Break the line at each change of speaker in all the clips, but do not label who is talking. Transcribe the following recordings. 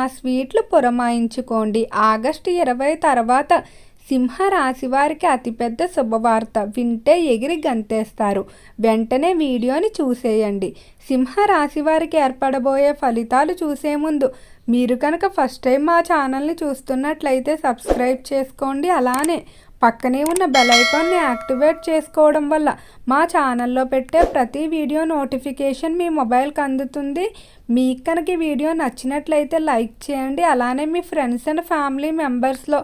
సహా స్వీట్లు పురమాయించుకోండి. ఆగస్టు ఇరవై తర్వాత సింహరాశి వారికి అతిపెద్ద శుభవార్త. వింటే ఎగిరి గంతేస్తారు. వెంటనే వీడియోని చూసేయండి. సింహరాశి వారికి ఏర్పడబోయే ఫలితాలు చూసే ముందు మీరు కనుక ఫస్ట్ టైం మా ఛానల్ని చూస్తున్నట్లయితే సబ్స్క్రైబ్ చేసుకోండి. అలానే పక్కనే ఉన్న బెల్ ఐకాన్ని యాక్టివేట్ చేసుకోవడం వల్ల మా ఛానల్లో పెట్టే ప్రతి వీడియో నోటిఫికేషన్ మీ మొబైల్కి అందుతుంది. మీకు కనుక ఈ వీడియో నచ్చినట్లయితే లైక్ చేయండి. అలానే మీ ఫ్రెండ్స్ అండ్ ఫ్యామిలీ మెంబర్స్లో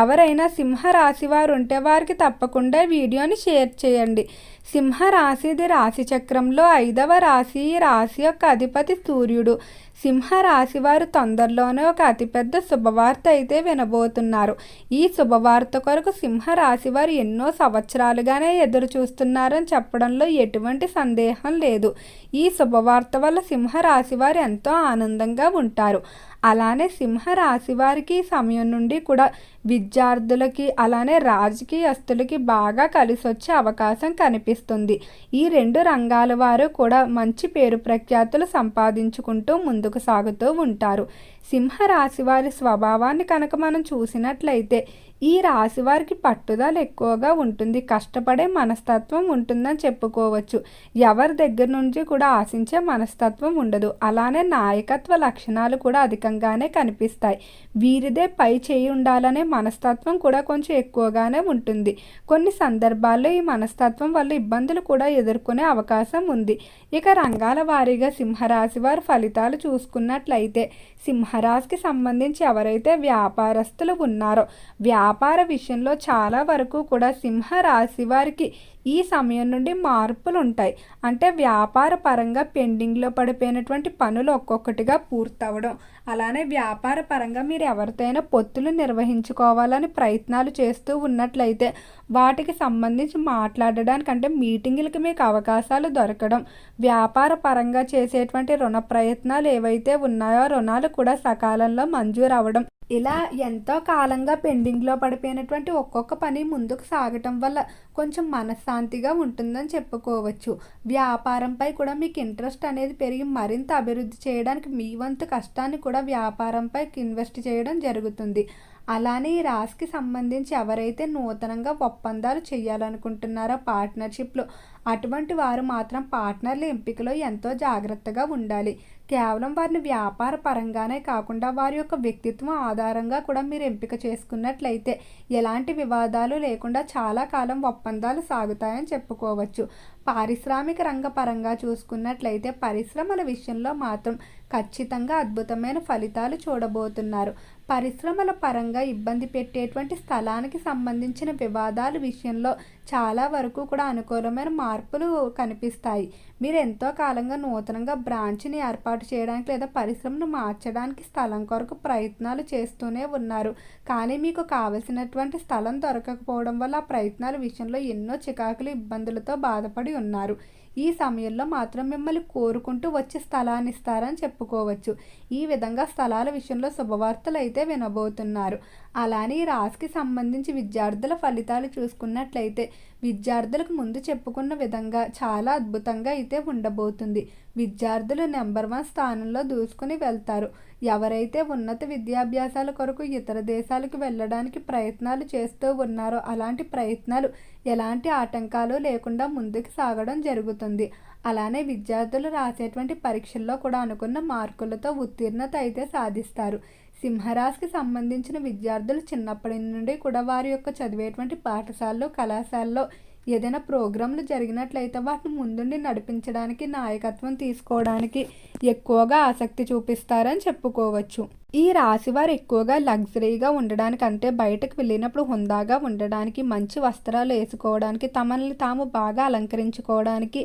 ఎవరైనా సింహ రాశి వారు ఉంటే వారికి తప్పకుండా వీడియోని షేర్ చేయండి. సింహ రాశిది రాశి చక్రంలో ఐదవ రాశి ఈ రాశి యొక్క అధిపతి సూర్యుడు. సింహరాశివారు వారు తొందరలోనే ఒక అతిపెద్ద శుభవార్త అయితే వినబోతున్నారు. ఈ శుభవార్త కొరకు సింహరాశివారు ఎన్నో సంవత్సరాలుగానే ఎదురు చూస్తున్నారని చెప్పడంలో ఎటువంటి సందేహం లేదు. ఈ శుభవార్త వల్ల సింహరాశివారు వారు ఎంతో ఆనందంగా ఉంటారు. అలానే సింహ రాశి వారికి ఈ సమయం నుండి కూడా విద్యార్థులకి అలానే రాజకీయస్తులకి బాగా కలిసి వచ్చే అవకాశం కనిపిస్తుంది. ఈ రెండు రంగాల వారు కూడా మంచి పేరు ప్రఖ్యాతులు సంపాదించుకుంటూ ముందుకు సాగుతూ ఉంటారు. సింహరాశి వారి స్వభావాన్ని కనుక మనం చూసినట్లయితే ఈ రాశి వారికి పట్టుదల ఎక్కువగా ఉంటుంది కష్టపడే మనస్తత్వం ఉంటుందని చెప్పుకోవచ్చు. ఎవరి దగ్గర నుంచి కూడా ఆశించే మనస్తత్వం ఉండదు. అలానే నాయకత్వ లక్షణాలు కూడా అధికంగానే కనిపిస్తాయి. వీరిదే పై చేయి ఉండాలనే మనస్తత్వం కూడా కొంచెం ఎక్కువగానే ఉంటుంది. కొన్ని సందర్భాల్లో ఈ మనస్తత్వం వల్ల ఇబ్బందులు కూడా ఎదుర్కొనే అవకాశం ఉంది. ఇక రంగాల వారీగా సింహరాశి వారి ఫలితాలు చూసుకున్నట్లయితే సింహ సింహరాశికి సంబంధించి ఎవరైతే వ్యాపారస్తులు ఉన్నారో వ్యాపార విషయంలో చాలా వరకు కూడా సింహ రాశి వారికి ఈ సమయం నుండి మార్పులు ఉంటాయి అంటే వ్యాపార పరంగా పెండింగ్లో పడిపోయినటువంటి పనులు ఒక్కొక్కటిగా పూర్తవడం అలానే వ్యాపార పరంగా మీరు ఎవరితోనైనా పొత్తులు నిర్వహించుకోవాలని ప్రయత్నాలు చేస్తూ ఉన్నట్లయితే వాటికి సంబంధించి మాట్లాడడానికి అంటే మీటింగులకి మీకు అవకాశాలు దొరకడం వ్యాపార పరంగా చేసేటువంటి రుణ ప్రయత్నాలు ఏవైతే ఉన్నాయో రుణాలు కూడా సకాలంలో మంజూరు అవ్వడం ఇలా ఎంతో కాలంగా పెండింగ్లో పడిపోయినటువంటి ఒక్కొక్క పని ముందుకు సాగటం వల్ల కొంచెం మనశ్శాంతిగా ఉంటుందని చెప్పుకోవచ్చు. వ్యాపారంపై కూడా మీకు ఇంట్రెస్ట్ అనేది పెరిగి మరింత అభివృద్ధి చేయడానికి మీ వంతు కష్టాన్ని కూడా వ్యాపారంపై ఇన్వెస్ట్ చేయడం జరుగుతుంది. అలానే ఈ రాశికి సంబంధించి ఎవరైతే నూతనంగా ఒప్పందాలు చేయాలనుకుంటున్నారో పార్ట్నర్షిప్లో అటువంటి వారు మాత్రం పార్ట్నర్ల ఎంపికలో ఎంతో జాగ్రత్తగా ఉండాలి. కేవలం వారిని వ్యాపార పరంగానే కాకుండా వారి యొక్క వ్యక్తిత్వం ఆధారంగా కూడా మీరు ఎంపిక చేసుకున్నట్లయితే ఎలాంటి వివాదాలు లేకుండా చాలా కాలం ఒప్పందాలు సాగుతాయని చెప్పుకోవచ్చు. పారిశ్రామిక రంగ పరంగా చూసుకున్నట్లయితే పరిశ్రమల విషయంలో మాత్రం ఖచ్చితంగా అద్భుతమైన ఫలితాలు చూడబోతున్నారు. పరిశ్రమల పరంగా ఇబ్బంది పెట్టేటువంటి స్థలానికి సంబంధించిన వివాదాల విషయంలో చాలా వరకు కూడా అనుకూలమైన మార్పులు కనిపిస్తాయి. మీరు ఎంతో కాలంగా నూతనంగా బ్రాంచ్ని ఏర్పాటు చేయడానికి లేదా పరిశ్రమను మార్చడానికి స్థలం కొరకు ప్రయత్నాలు చేస్తూనే ఉన్నారు. కానీ మీకు కావలసినటువంటి స్థలం దొరకకపోవడం వల్ల ఆ ప్రయత్నాల విషయంలో ఎన్నో చికాకులు ఇబ్బందులతో బాధపడి ఉన్నారు. ఈ సమయంలో మాత్రం మిమ్మల్ని కోరుకుంటూ వచ్చి స్థలాన్ని ఇస్తారని చెప్పుకోవచ్చు. ఈ విధంగా స్థలాల విషయంలో శుభవార్తలు అయితే వినబోతున్నారు. అలానే ఈ రాశికి సంబంధించి విద్యార్థుల ఫలితాలు చూసుకున్నట్లయితే విద్యార్థులకు ముందు చెప్పుకున్న విధంగా చాలా అద్భుతంగా అయితే ఉండబోతుంది. విద్యార్థులు నెంబర్ వన్ స్థానంలో దూసుకుని వెళ్తారు. ఎవరైతే ఉన్నత విద్యాభ్యాసాల కొరకు ఇతర దేశాలకు వెళ్ళడానికి ప్రయత్నాలు చేస్తూ ఉన్నారో అలాంటి ప్రయత్నాలు ఎలాంటి ఆటంకాలు లేకుండా ముందుకు సాగడం జరుగుతుంది. అలానే విద్యార్థులు రాసేటువంటి పరీక్షల్లో కూడా అనుకున్న మార్కులతో ఉత్తీర్ణత అయితే సాధిస్తారు. సింహరాశికి సంబంధించిన విద్యార్థులు చిన్నప్పటి నుండి కూడా వారి యొక్క చదివేటువంటి పాఠశాలలో కళాశాలలో ఏదైనా ప్రోగ్రాంలు జరిగినట్లయితే వాటిని ముందుండి నడిపించడానికి నాయకత్వం తీసుకోవడానికి ఎక్కువగా ఆసక్తి చూపిస్తారని చెప్పుకోవచ్చు. ఈ రాశి వారు ఎక్కువగా లగ్జరీగా ఉండడానికంటే బయటకు వెళ్ళినప్పుడు హుందాగా ఉండడానికి మంచి వస్త్రాలు వేసుకోవడానికి తమల్ని తాము బాగా అలంకరించుకోవడానికి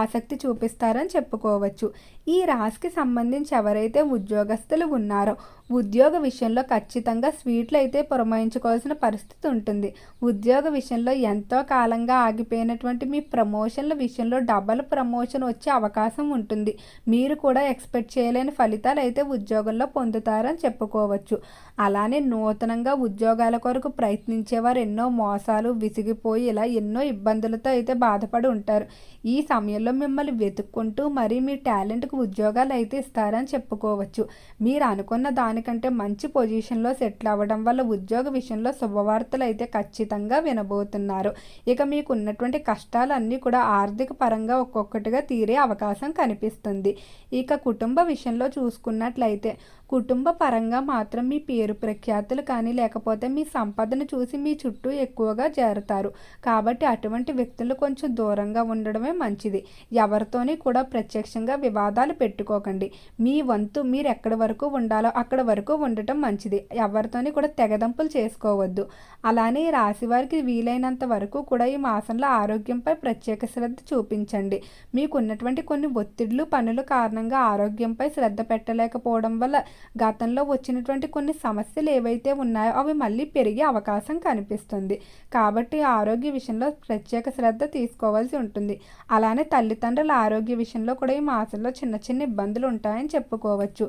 ఆసక్తి చూపిస్తారని చెప్పుకోవచ్చు. ఈ రాశికి సంబంధించి ఎవరైతే ఉద్యోగస్తులు ఉన్నారో ఉద్యోగ విషయంలో ఖచ్చితంగా స్వీట్లు అయితే పురమాయించుకోవాల్సిన పరిస్థితి ఉంటుంది. ఉద్యోగ విషయంలో ఎంతో కాలంగా ఆగిపోయినటువంటి మీ ప్రమోషన్ల విషయంలో డబల్ ప్రమోషన్ వచ్చే అవకాశం ఉంటుంది. మీరు కూడా ఎక్స్పెక్ట్ చేయలేని ఫలితాలు అయితే ఉద్యోగంలో పొందుతారు. చేస్తారని చెప్పుకోవచ్చు. అలానే నూతనంగా ఉద్యోగాల కొరకు ప్రయత్నించేవారు ఎన్నో మోసాలు విసిగిపోయి ఇలా ఎన్నో ఇబ్బందులతో అయితే బాధపడి ఉంటారు. ఈ సమయంలో మిమ్మల్ని వెతుక్కుంటూ మరి మీ టాలెంట్కు ఉద్యోగాలు అయితే ఇస్తారని చెప్పుకోవచ్చు. మీరు అనుకున్న దానికంటే మంచి పొజిషన్లో సెటిల్ అవ్వడం వల్ల ఉద్యోగ విషయంలో శుభవార్తలు అయితే ఖచ్చితంగా వినబోతున్నారు. ఇక మీకు ఉన్నటువంటి కష్టాలన్నీ కూడా ఆర్థిక పరంగా ఒక్కొక్కటిగా తీరే అవకాశం కనిపిస్తుంది. ఇక కుటుంబ విషయంలో చూసుకున్నట్లయితే కుటుంబ పరంగా మాత్రం మీ పేరు ప్రఖ్యాతులు కానీ లేకపోతే మీ సంపదను చూసి మీ చుట్టూ ఎక్కువగా చేరతారు కాబట్టి అటువంటి వ్యక్తులు కొంచెం దూరంగా ఉండడమే మంచిది. ఎవరితోని కూడా ప్రత్యక్షంగా వివాదాలు పెట్టుకోకండి. మీ వంతు మీరు ఎక్కడి వరకు ఉండాలో అక్కడ వరకు ఉండటం మంచిది. ఎవరితోని కూడా తెగదంపులు చేసుకోవద్దు. అలానే ఈ రాశి వారికి వీలైనంత వరకు కూడా ఈ మాసంలో ఆరోగ్యంపై ప్రత్యేక శ్రద్ధ చూపించండి. మీకున్నటువంటి కొన్ని ఒత్తిళ్ళు పనుల కారణంగా ఆరోగ్యంపై శ్రద్ధ పెట్టలేకపోవడం వల్ల గతంలో వచ్చినటువంటి కొన్ని సమస్యలు ఏవైతే ఉన్నాయో అవి మళ్ళీ పెరిగే అవకాశం కనిపిస్తుంది. కాబట్టి ఆరోగ్య విషయంలో ప్రత్యేక శ్రద్ధ తీసుకోవాల్సి ఉంటుంది. అలానే తల్లిదండ్రుల ఆరోగ్య విషయంలో కూడా ఈ మాసంలో చిన్న చిన్న ఇబ్బందులు ఉంటాయని చెప్పుకోవచ్చు.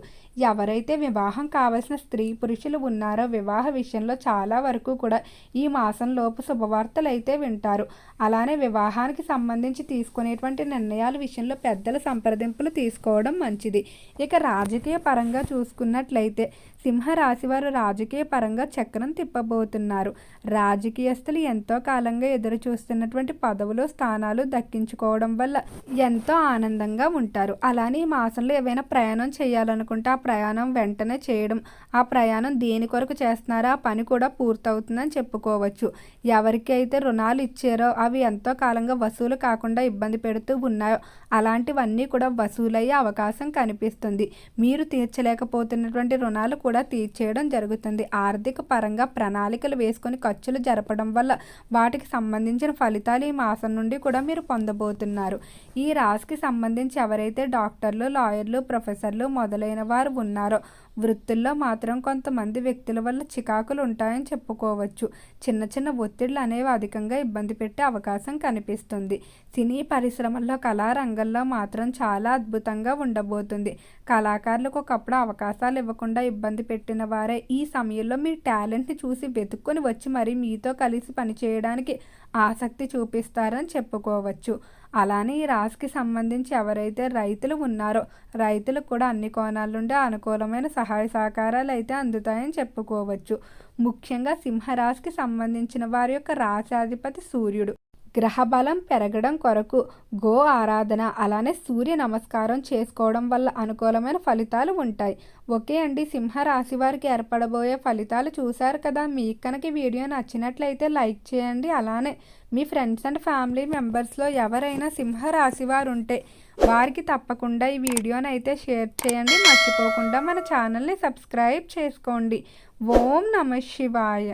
ఎవరైతే వివాహం కావలసిన స్త్రీ పురుషులు ఉన్నారో వివాహ విషయంలో చాలా వరకు కూడా ఈ మాసంలోపు శుభవార్తలు అయితే వింటారు. అలానే వివాహానికి సంబంధించి తీసుకునేటువంటి నిర్ణయాల విషయంలో పెద్దల సంప్రదింపులు తీసుకోవడం మంచిది. ఇక రాజకీయ పరంగా చూసుకున్నట్లయితే సింహరాశి వారు రాజకీయ పరంగా చక్రం తిప్పబోతున్నారు. రాజకీయస్తులు ఎంతో కాలంగా ఎదురు చూస్తున్నటువంటి పదవులు స్థానాలు దక్కించుకోవడం వల్ల ఎంతో ఆనందంగా ఉంటారు. అలానే ఈ మాసంలో ఏవైనా ప్రయాణం చేయాలనుకుంటే ఆ ప్రయాణం వెంటనే చేయడం ఆ ప్రయాణం దేని కొరకు చేస్తున్నారో ఆ పని కూడా పూర్తవుతుందని చెప్పుకోవచ్చు. ఎవరికైతే రుణాలు ఇచ్చారో అవి ఎంతో కాలంగా వసూలు కాకుండా ఇబ్బంది పెడుతూ ఉన్నాయో అలాంటివన్నీ కూడా వసూలయ్యే అవకాశం కనిపిస్తుంది. మీరు తీర్చలేకపోతే అవుతున్నటువంటి రుణాలు కూడా తీర్చేయడం జరుగుతుంది. ఆర్థిక పరంగా ప్రణాళికలు వేసుకొని ఖర్చులు జరపడం వల్ల వాటికి సంబంధించిన ఫలితాలు ఈ మాసం నుండి కూడా మీరు పొందబోతున్నారు. ఈ రాశికి సంబంధించి ఎవరైతే డాక్టర్లు లాయర్లు ప్రొఫెసర్లు మొదలైన వారు ఉన్నారో వృత్తుల్లో మాత్రం కొంతమంది వ్యక్తుల వల్ల చికాకులు ఉంటాయని చెప్పుకోవచ్చు. చిన్న చిన్న ఒత్తిళ్ళు అనేవి అధికంగా ఇబ్బంది పెట్టే అవకాశం కనిపిస్తుంది. సినీ పరిశ్రమల్లో కళారంగంలో మాత్రం చాలా అద్భుతంగా ఉండబోతుంది. కళాకారులకు ఒకప్పుడు అవకాశం అవకాశాలు ఇవ్వకుండా ఇబ్బంది పెట్టిన వారే ఈ సమయంలో మీ టాలెంట్ని చూసి వెతుక్కొని వచ్చి మరి మీతో కలిసి పనిచేయడానికి ఆసక్తి చూపిస్తారని చెప్పుకోవచ్చు. అలానే ఈ రాశికి సంబంధించి ఎవరైతే రైతులు ఉన్నారో రైతులకు కూడా అన్ని కోణాల నుండి అనుకూలమైన సహాయ సహకారాలు అయితే అందుతాయని చెప్పుకోవచ్చు. ముఖ్యంగా సింహరాశికి సంబంధించిన వారి యొక్క రాశాధిపతి సూర్యుడు. గ్రహబలం పెరగడం కొరకు గో ఆరాధన అలానే సూర్య నమస్కారం చేసుకోవడం వల్ల అనుకూలమైన ఫలితాలు ఉంటాయి. ఓకే అండి. సింహరాశి వారికి ఏర్పడబోయే ఫలితాలు చూశారు కదా. మీకు కనుక వీడియో నచ్చినట్లయితే లైక్ చేయండి. అలానే మీ ఫ్రెండ్స్ అండ్ ఫ్యామిలీ మెంబర్స్లో ఎవరైనా సింహరాశి వారు ఉంటే వారికి తప్పకుండా ఈ వీడియోని అయితే షేర్ చేయండి. మర్చిపోకుండా మన ఛానల్ని సబ్స్క్రైబ్ చేసుకోండి. ఓం నమ శివాయ.